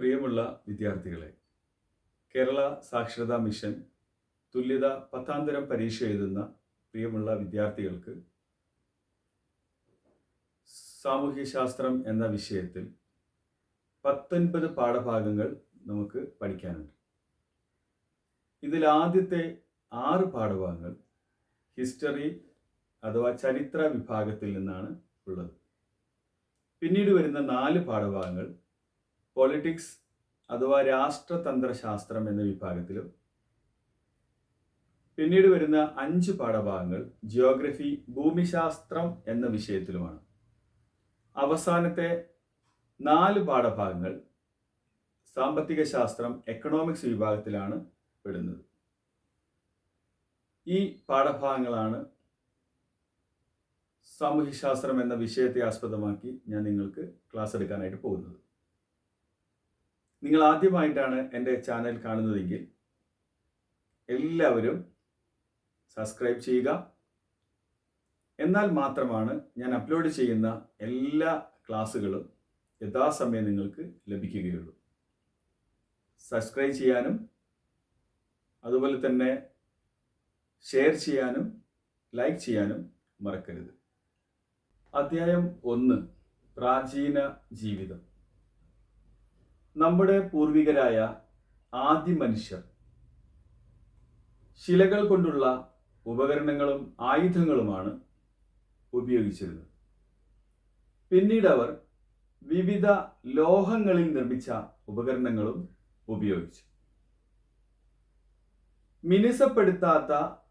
പ്രിയമുള്ള വിദ്യാർത്ഥികളെ കേരള സാക്ഷരതാ മിഷൻ തുല്യത പത്താംതരം പരീക്ഷ എഴുതുന്ന പ്രിയമുള്ള വിദ്യാർത്ഥികൾക്ക് സാമൂഹ്യശാസ്ത്രം എന്ന വിഷയത്തിൽ പത്തൊൻപത് പാഠഭാഗങ്ങൾ നമുക്ക് പഠിക്കാനുണ്ട്. ഇതിൽ ആദ്യത്തെ ആറ് പാഠഭാഗങ്ങൾ ഹിസ്റ്ററി അഥവാ ചരിത്ര വിഭാഗത്തിൽ നിന്നാണ് ഉള്ളത്. പിന്നീട് വരുന്ന നാല് പാഠഭാഗങ്ങൾ പൊളിറ്റിക്സ് അഥവാ രാഷ്ട്രതന്ത്രശാസ്ത്രം എന്ന വിഭാഗത്തിലും പിന്നീട് വരുന്ന അഞ്ച് പാഠഭാഗങ്ങൾ ജിയോഗ്രഫി ഭൂമിശാസ്ത്രം എന്ന വിഷയത്തിലുമാണ്. അവസാനത്തെ നാല് പാഠഭാഗങ്ങൾ സാമ്പത്തിക ശാസ്ത്രം എക്കണോമിക്സ് വിഭാഗത്തിലാണ് പെടുന്നത്. ഈ പാഠഭാഗങ്ങളാണ് സാമൂഹ്യശാസ്ത്രം എന്ന വിഷയത്തെ ആസ്പദമാക്കി ഞാൻ നിങ്ങൾക്ക് ക്ലാസ് എടുക്കാനായിട്ട് പോകുന്നത്. നിങ്ങൾ ആദ്യമായിട്ടാണ് എന്റെ ചാനൽ കാണുന്നതെങ്കിൽ എല്ലാവരും സബ്സ്ക്രൈബ് ചെയ്യുക. എന്നാൽ മാത്രമാണ് ഞാൻ അപ്ലോഡ് ചെയ്യുന്ന എല്ലാ ക്ലാസ്സുകളും യഥാസമയം നിങ്ങൾക്ക് ലഭിക്കുകയുള്ളൂ. സബ്സ്ക്രൈബ് ചെയ്യാനും അതുപോലെ തന്നെ ഷെയർ ചെയ്യാനും ലൈക്ക് ചെയ്യാനും മറക്കരുത്. അധ്യായം ഒന്ന് പ്രാചീന ജീവിതം. നമ്മുടെ പൂർവികരായ ആദ്യ മനുഷ്യർ. ശിലകൾ കൊണ്ടുള്ള ഉപകരണങ്ങളും ആയുധങ്ങളുമാണ് ഉപയോഗിച്ചിരുന്നത്. പിന്നീട് അവർ വിവിധ ലോഹങ്ങളിൽ നിർമ്മിച്ച ഉപകരണങ്ങളും ഉപയോഗിച്ചു. മിനുസപ്പെടുത്താത്ത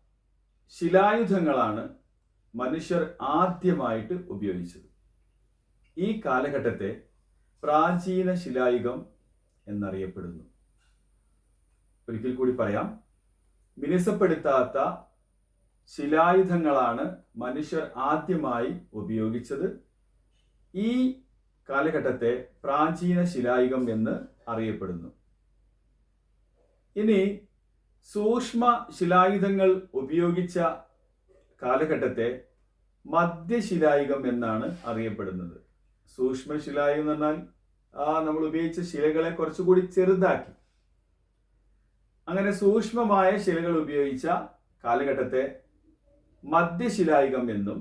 ശിലായുധങ്ങളാണ് മനുഷ്യർ ആദ്യമായിട്ട് ഉപയോഗിച്ചത്. ഈ കാലഘട്ടത്തെ പ്രാചീന ശിലായുഗം എന്നറിയപ്പെടുന്നു. ഒരിക്കൽ കൂടി പറയാം. മിനുസപ്പെടുത്താത്ത ശിലായുധങ്ങളാണ് മനുഷ്യർ ആദ്യമായി ഉപയോഗിച്ചത്. ഈ കാലഘട്ടത്തെ പ്രാചീന ശിലായുഗം എന്ന് അറിയപ്പെടുന്നു. ഇനി സൂക്ഷ്മ ശിലായുധങ്ങൾ ഉപയോഗിച്ച കാലഘട്ടത്തെ മധ്യശിലായുഗം എന്നാണ് അറിയപ്പെടുന്നത്. സൂക്ഷ്മ ശിലായുഗം എന്ന് പറഞ്ഞാൽ ആ നമ്മൾ ഉപയോഗിച്ച ശിലകളെ കുറച്ചുകൂടി ചെറുതാക്കി. അങ്ങനെ സൂക്ഷ്മമായ ശിലകൾ ഉപയോഗിച്ച കാലഘട്ടത്തെ മധ്യശിലായുഗം എന്നും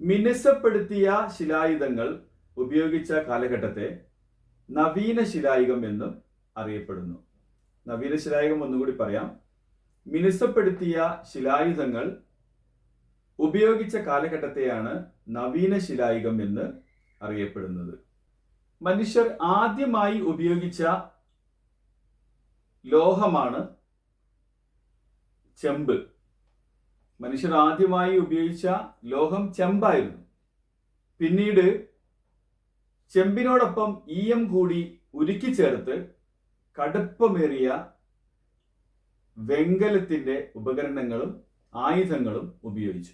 മിനുസപ്പെടുത്തിയ ശിലായുധങ്ങൾ ഉപയോഗിച്ച കാലഘട്ടത്തെ നവീന ശിലായുഗം എന്നും അറിയപ്പെടുന്നു. നവീന ശിലായുഗം ഒന്നുകൂടി പറയാം. മിനുസപ്പെടുത്തിയ ശിലായുധങ്ങൾ ഉപയോഗിച്ച കാലഘട്ടത്തെയാണ് നവീന ശിലായുഗം എന്ന് അറിയപ്പെടുന്നത്. മനുഷ്യർ ആദ്യമായി ഉപയോഗിച്ച ലോഹമാണ് ചെമ്പ്. മനുഷ്യർ ആദ്യമായി ഉപയോഗിച്ച ലോഹം ചെമ്പായിരുന്നു. പിന്നീട് ചെമ്പിനോടൊപ്പം ഈയം കൂടി ഉരുക്കി ചേർത്ത് കടുപ്പമേറിയ വെങ്കലത്തിന്റെ ഉപകരണങ്ങളും ആയുധങ്ങളും ഉപയോഗിച്ചു.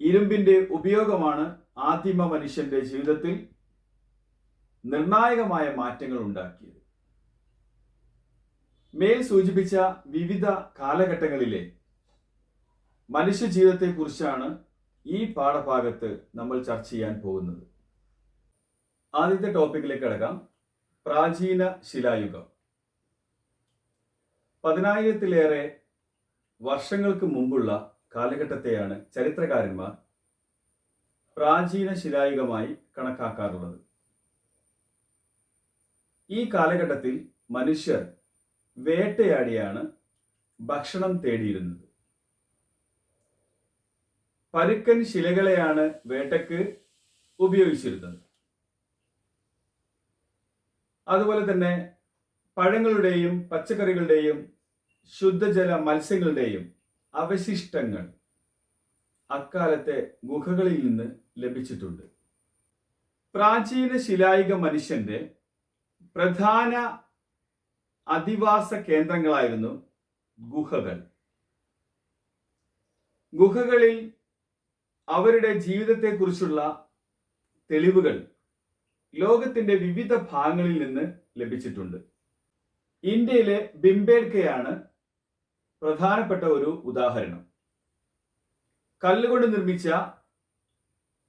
ഇരുമ്പിന്റെ ഉപയോഗമാണ് ആദിമ മനുഷ്യന്റെ ജീവിതത്തിൽ നിർണായകമായ മാറ്റങ്ങൾ ഉണ്ടാക്കിയത്. മേൽ സൂചിപ്പിച്ച വിവിധ കാലഘട്ടങ്ങളിലെ മനുഷ്യ ജീവിതത്തെക്കുറിച്ചാണ് ഈ പാഠഭാഗത്ത് നമ്മൾ ചർച്ച ചെയ്യാൻ പോകുന്നത്. ആദ്യത്തെ ടോപ്പിക്കിലേക്ക് കിടക്കാം. പ്രാചീന ശിലായുഗം. പതിനായിരത്തിലേറെ വർഷങ്ങൾക്ക് മുമ്പുള്ള കാലഘട്ടത്തെയാണ് ചരിത്രകാരന്മാർ പ്രാചീന ശിലായുഗമായി കണക്കാക്കാറുള്ളത്. ഈ കാലഘട്ടത്തിൽ മനുഷ്യർ വേട്ടയാടിയാണ് ഭക്ഷണം തേടിയിരുന്നത്. പരുക്കൻ ശിലകളെയാണ് വേട്ടയ്ക്ക് ഉപയോഗിച്ചിരുന്നത്. അതുപോലെ തന്നെ പഴങ്ങളുടെയും പച്ചക്കറികളുടെയും ശുദ്ധജല മത്സ്യങ്ങളുടെയും അവശിഷ്ടങ്ങൾ അക്കാലത്തെ ഗുഹകളിൽ നിന്ന് ലഭിച്ചിട്ടുണ്ട്. പ്രാചീന ശിലായിക മനുഷ്യന്റെ പ്രധാന അധിവാസ കേന്ദ്രങ്ങളായിരുന്നു ഗുഹകൾ. ഗുഹകളിൽ അവരുടെ ജീവിതത്തെക്കുറിച്ചുള്ള തെളിവുകൾ ലോകത്തിന്റെ വിവിധ ഭാഗങ്ങളിൽ നിന്ന് ലഭിച്ചിട്ടുണ്ട്. ഇന്ത്യയിലെ ബിംബേഡ്കയാണ് പ്രധാനപ്പെട്ട ഒരു ഉദാഹരണം. കല്ലുകൊണ്ട് നിർമ്മിച്ച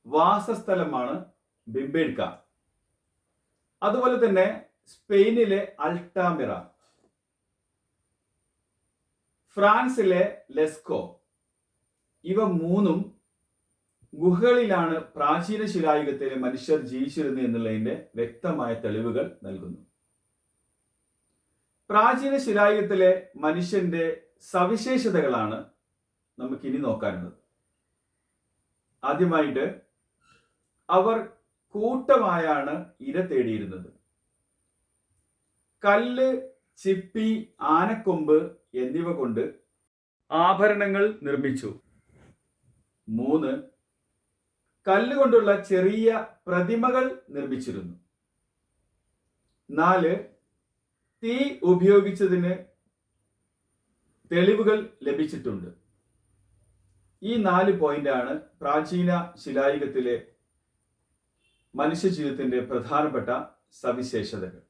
വാസസ്ഥലമാണ് ബിംബേഡ്ക അതുപോലെ തന്നെ സ്പെയിനിലെ അൾട്ടാമിറ. ഫ്രാൻസിലെ ലെസ്കോ. ഇവ മൂന്നും ഗുഹകളിലാണ് പ്രാചീന ശിലായുഗത്തിലെ മനുഷ്യർ ജീവിച്ചിരുന്നു എന്നുള്ളതിന്റെ വ്യക്തമായ തെളിവുകൾ നൽകുന്നു. പ്രാചീന ശിലായുഗത്തിലെ മനുഷ്യന്റെ സവിശേഷതകളാണ് നമുക്കിനി നോക്കാനുള്ളത്. ആദ്യമായിട്ട് അവർ കൂട്ടമായാണ് ഇര തേടിയിരുന്നത്. കല്ല് ചിപ്പി ആനക്കൊമ്പ് എന്നിവ കൊണ്ട് ആഭരണങ്ങൾ നിർമ്മിച്ചു. മൂന്ന് കല്ലുകൊണ്ടുള്ള ചെറിയ പ്രതിമകൾ നിർമ്മിച്ചിരുന്നു. നാല് തീ ഉപയോഗിച്ചതിന് തെളിവുകൾ ലഭിച്ചിട്ടുണ്ട്. ഈ നാല് പോയിന്റാണ് പ്രാചീന ശിലായുഗത്തിലെ മനുഷ്യജീവിതത്തിന്റെ പ്രധാനപ്പെട്ട സവിശേഷതകൾ.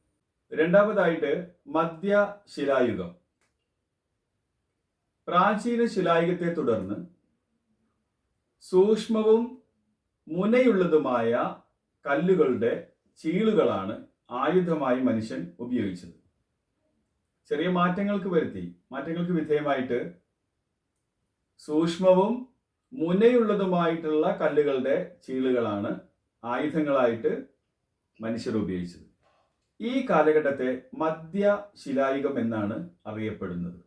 രണ്ടാമതായിട്ട് മധ്യ ശിലായുഗം. പ്രാചീന ശിലായുഗത്തെ തുടർന്ന് സൂക്ഷ്മവും മുനയുള്ളതുമായ കല്ലുകളുടെ ചീളുകളാണ് ആയുധമായി മനുഷ്യൻ ഉപയോഗിച്ചത്. ചെറിയ മാറ്റങ്ങൾക്ക് വരുത്തി മാറ്റങ്ങൾക്ക് വിധേയമായിട്ട് സൂക്ഷ്മവും മുനയുള്ളതുമായിട്ടുള്ള കല്ലുകളുടെ ചീളുകളാണ് ആയുധങ്ങളായിട്ട് മനുഷ്യർ ഉപയോഗിച്ചത്. ഈ കാലഘട്ടത്തെ മധ്യ ശിലായുഗം എന്നാണ് അറിയപ്പെടുന്നത്.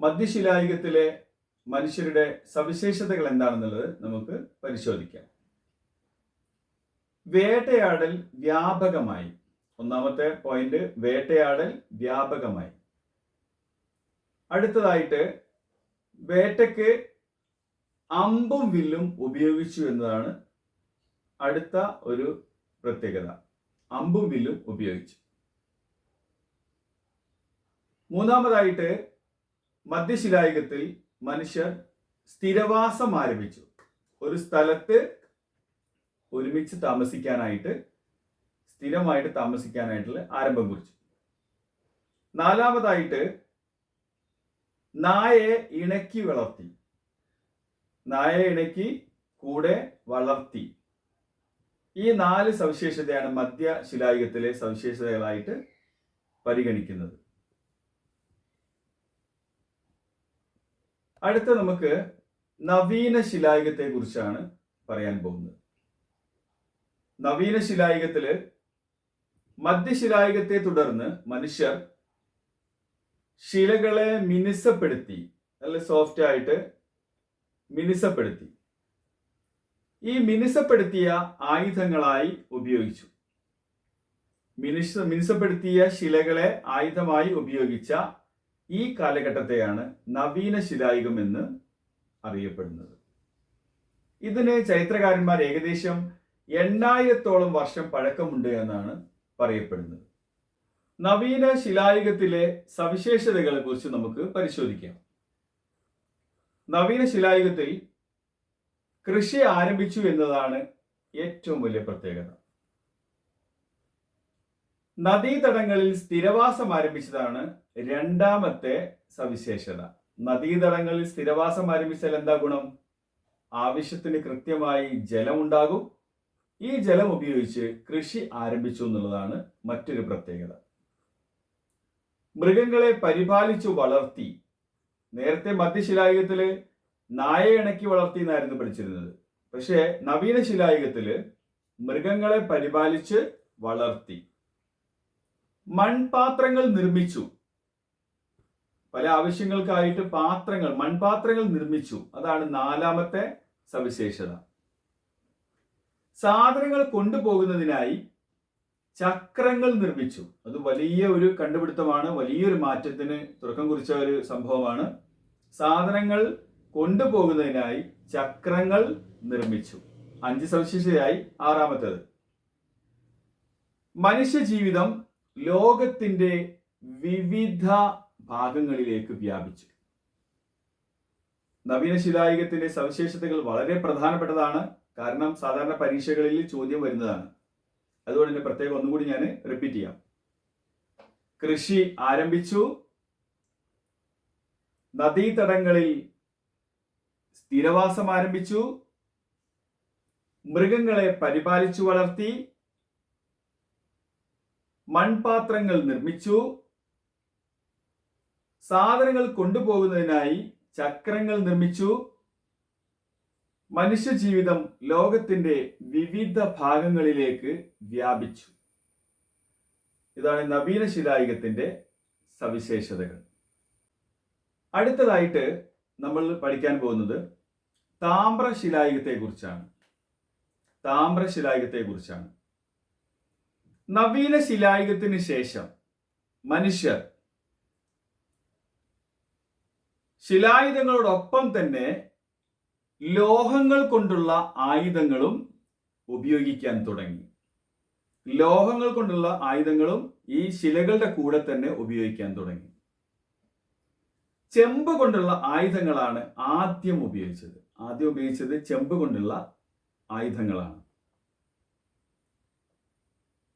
മധ്യശിലായുഗത്തിലെ മനുഷ്യരുടെ സവിശേഷതകൾ എന്താണെന്നുള്ളത് നമുക്ക് പരിശോധിക്കാം. വേട്ടയാടൽ വ്യാപകമായി. ഒന്നാമത്തെ പോയിന്റ് വേട്ടയാടൽ വ്യാപകമായി. അടുത്തതായിട്ട് വേട്ടയ്ക്ക് അമ്പും വില്ലും ഉപയോഗിച്ചു എന്നതാണ് അടുത്ത ഒരു പ്രത്യേകത. അമ്പും വില്ലും ഉപയോഗിച്ചു. മൂന്നാമതായിട്ട് മധ്യശിലായുഗത്തിൽ മനുഷ്യർ സ്ഥിരവാസം ആരംഭിച്ചു. ഒരു സ്ഥലത്ത് ഒരുമിച്ച് താമസിക്കാനായിട്ട് സ്ഥിരമായിട്ട് താമസിക്കാനായിട്ടുള്ള ആരംഭം കുറിച്ചു. നാലാമതായിട്ട് നായയെ ഇണക്കി വളർത്തി. നായയെ ഇണക്കി കൂടെ വളർത്തി. ഈ നാല് സവിശേഷതയാണ് മധ്യ ശിലായുഗത്തിലെ സവിശേഷതകളായിട്ട് പരിഗണിക്കുന്നത്. അടുത്ത നമുക്ക് നവീന ശിലായുഗത്തെ കുറിച്ചാണ് പറയാൻ പോകുന്നത്. നവീന ശിലായുഗത്തിൽ മധ്യശിലായുഗത്തെ തുടർന്ന് മനുഷ്യർ ശിലകളെ മിനുസപ്പെടുത്തി നല്ല സോഫ്റ്റ് ആയിട്ട് മിനുസപ്പെടുത്തി. ഈ മിനുസപ്പെടുത്തിയ ആയുധങ്ങളായി ഉപയോഗിച്ചു. മിനുസ മിനുസപ്പെടുത്തിയ ശിലകളെ ആയുധമായി ഉപയോഗിച്ച ഈ കാലഘട്ടത്തെയാണ് നവീന ശിലായുഗം എന്ന് അറിയപ്പെടുന്നത്. ഇതിന് ചരിത്രകാരന്മാർ ഏകദേശം എണ്ണായിരത്തോളം വർഷം പഴക്കമുണ്ട് എന്നാണ് പറയപ്പെടുന്നത്. നവീന ശിലായുഗത്തിലെ സവിശേഷതകളെ കുറിച്ച് നമുക്ക് പരിശോധിക്കാം. നവീന ശിലായുഗത്തിൽ കൃഷി ആരംഭിച്ചു എന്നതാണ് ഏറ്റവും വലിയ പ്രത്യേകത. നദീതടങ്ങളിൽ സ്ഥിരവാസം ആരംഭിച്ചതാണ് രണ്ടാമത്തെ സവിശേഷത. നദീതടങ്ങളിൽ സ്ഥിരവാസം ആരംഭിച്ചാൽ എന്താ ഗുണം? ആവശ്യത്തിന് കൃത്യമായി ജലമുണ്ടാകും ഈ ജലം ഉപയോഗിച്ച് കൃഷി ആരംഭിച്ചു എന്നുള്ളതാണ് മറ്റൊരു പ്രത്യേകത. മൃഗങ്ങളെ പരിപാലിച്ചു വളർത്തി നേരത്തെ മധ്യശിലായുഗത്തിൽ നായയെ ഇണക്കി വളർത്തി എന്നായിരുന്നു പഠിച്ചിരുന്നത്. പക്ഷേ നവീന ശിലായുഗത്തിൽ മൃഗങ്ങളെ പരിപാലിച്ച് വളർത്തി. മൺപാത്രങ്ങൾ നിർമ്മിച്ചു. പല ആവശ്യങ്ങൾക്കായിട്ട് പാത്രങ്ങൾ മൺപാത്രങ്ങൾ നിർമ്മിച്ചു. അതാണ് നാലാമത്തെ സവിശേഷത. സാധനങ്ങൾ കൊണ്ടുപോകുന്നതിനായി ചക്രങ്ങൾ നിർമ്മിച്ചു. അത് വലിയ ഒരു കണ്ടുപിടുത്തമാണ് വലിയൊരു മാറ്റത്തിന് തുടക്കം കുറിച്ച ഒരു സംഭവമാണ്. സാധനങ്ങൾ കൊണ്ടുപോകുന്നതിനായി ചക്രങ്ങൾ നിർമ്മിച്ചു. അഞ്ച് സവിശേഷതയായി. ആറാമത്തേത്. മനുഷ്യജീവിതം ലോകത്തിന്റെ വിവിധ ഭാഗങ്ങളിലേക്ക് വ്യാപിച്ചു. നവീന ശിലായുഗത്തിന്റെ സവിശേഷതകൾ വളരെ പ്രധാനപ്പെട്ടതാണ്. കാരണം സാധാരണ പരീക്ഷകളിൽ ചോദ്യം വരുന്നതാണ്. അതുകൊണ്ട് തന്നെ പ്രത്യേകം ഒന്നുകൂടി ഞാൻ റിപ്പീറ്റ് ചെയ്യാം. കൃഷി ആരംഭിച്ചു. നദീതടങ്ങളിൽ സ്ഥിരവാസം ആരംഭിച്ചു. മൃഗങ്ങളെ പരിപാലിച്ചു വളർത്തി. മൺപാത്രങ്ങൾ നിർമ്മിച്ചു. സാധനങ്ങൾ കൊണ്ടുപോകുന്നതിനായി ചക്രങ്ങൾ നിർമ്മിച്ചു. മനുഷ്യജീവിതം ലോകത്തിന്റെ വിവിധ ഭാഗങ്ങളിലേക്ക് വ്യാപിച്ചു. ഇതാണ് നവീന ശിലായുഗത്തിന്റെ സവിശേഷതകൾ. അടുത്തതായിട്ട് നമ്മൾ പഠിക്കാൻ പോകുന്നത് താമ്രശിലായുഗത്തെ കുറിച്ചാണ് താമ്രശിലായുഗത്തെ കുറിച്ചാണ് നവീന ശിലായുഗത്തിന് ശേഷം മനുഷ്യർ ശിലായുധങ്ങളോടൊപ്പം തന്നെ ലോഹങ്ങൾ കൊണ്ടുള്ള ആയുധങ്ങളും ഉപയോഗിക്കാൻ തുടങ്ങി. ലോഹങ്ങൾ കൊണ്ടുള്ള ആയുധങ്ങളും ഈ ശിലകളുടെ കൂടെ തന്നെ ഉപയോഗിക്കാൻ തുടങ്ങി. ചെമ്പ് കൊണ്ടുള്ള ആയുധങ്ങളാണ് ആദ്യം ഉപയോഗിച്ചത്. ആദ്യം ഉപയോഗിച്ചത് ചെമ്പ് കൊണ്ടുള്ള ആയുധങ്ങളാണ്.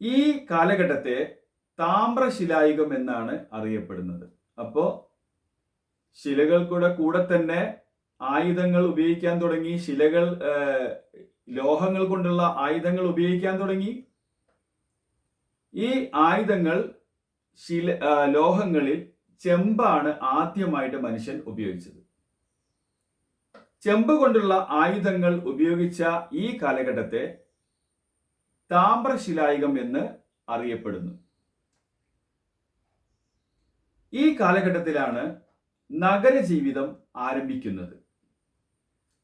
ഈ കാലഘട്ടത്തെ താമ്രശിലായുഗം എന്നാണ് അറിയപ്പെടുന്നത്. അപ്പോ ശിലകൾക്കൂടെ കൂടെ തന്നെ ആയുധങ്ങൾ ഉപയോഗിക്കാൻ തുടങ്ങി ശിലകൾ ലോഹങ്ങൾ കൊണ്ടുള്ള ആയുധങ്ങൾ ഉപയോഗിക്കാൻ തുടങ്ങി. ഈ ആയുധങ്ങൾ ശില ലോഹങ്ങളിൽ ചെമ്പാണ് ആദ്യമായിട്ട് മനുഷ്യൻ ഉപയോഗിച്ചത്. ചെമ്പ് കൊണ്ടുള്ള ആയുധങ്ങൾ ഉപയോഗിച്ച ഈ കാലഘട്ടത്തെ താമ്രശിലായുഗം എന്ന് അറിയപ്പെടുന്നു. ഈ കാലഘട്ടത്തിലാണ് നഗരജീവിതം ആരംഭിക്കുന്നത്.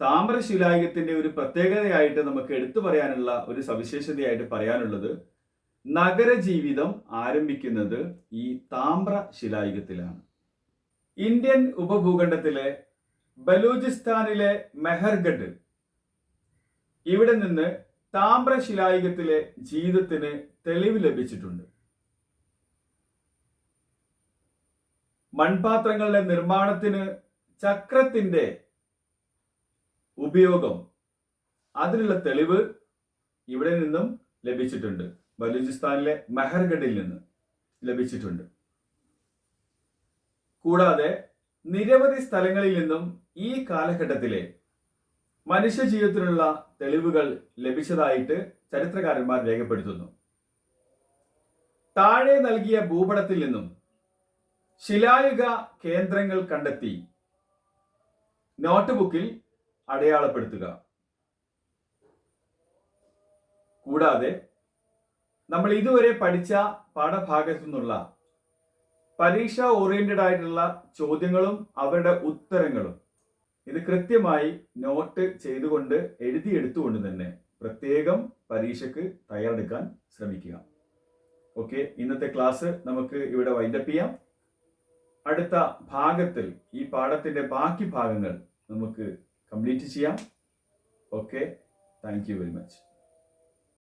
താമ്രശിലായുഗത്തിന്റെ ഒരു പ്രത്യേകതയായിട്ട് നമുക്ക് എടുത്തു പറയാനുള്ള ഒരു സവിശേഷതയായിട്ട് പറയാനുള്ളത് നഗരജീവിതം ആരംഭിക്കുന്നത് ഈ താമ്ര ശിലായുഗത്തിലാണ് ഇന്ത്യൻ ഉപഭൂഖണ്ഡത്തിലെ ബലൂചിസ്ഥാനിലെ മെഹർഗഡ് ഇവിടെ നിന്ന് താമ്ര ശിലായുഗത്തിലെ ജീവിതത്തിന് തെളിവ് ലഭിച്ചിട്ടുണ്ട്. മൺപാത്രങ്ങളുടെ നിർമ്മാണത്തിന് ചക്രത്തിന്റെ ഉപയോഗം. അതിനുള്ള തെളിവ് ഇവിടെ നിന്നും ലഭിച്ചിട്ടുണ്ട്. ബലൂചിസ്ഥാനിലെ മെഹർഗഡിൽ നിന്ന് ലഭിച്ചിട്ടുണ്ട്. കൂടാതെ നിരവധി സ്ഥലങ്ങളിൽ നിന്നും ഈ കാലഘട്ടത്തിലെ മനുഷ്യ തെളിവുകൾ ലഭിച്ചതായിട്ട് ചരിത്രകാരന്മാർ രേഖപ്പെടുത്തുന്നു. താഴെ നൽകിയ ഭൂപടത്തിൽ നിന്നും ശിലായുഗ കേന്ദ്രങ്ങൾ കണ്ടെത്തി. നോട്ട് ബുക്കിൽ അടയാളപ്പെടുത്തുക. കൂടാതെ നമ്മൾ ഇതുവരെ പഠിച്ച പാഠഭാഗത്തു നിന്നുള്ള പരീക്ഷ ഓറിയന്റഡ് ആയിട്ടുള്ള ചോദ്യങ്ങളും അവരുടെ ഉത്തരങ്ങളും ഇത് കൃത്യമായി നോട്ട് ചെയ്തുകൊണ്ട് എഴുതിയെടുത്തുകൊണ്ട് തന്നെ പ്രത്യേകം പരീക്ഷയ്ക്ക് തയ്യാറെടുക്കാൻ ശ്രമിക്കുക. ഓക്കെ ഇന്നത്തെ ക്ലാസ് നമുക്ക് ഇവിടെ വൈൻഡപ്പ് ചെയ്യാം. അടുത്ത ഭാഗത്തിൽ ഈ പാഠത്തിന്റെ ബാക്കി ഭാഗങ്ങൾ നമുക്ക് കംപ്ലീറ്റ് ചെയ്യാം. Okay thank you very much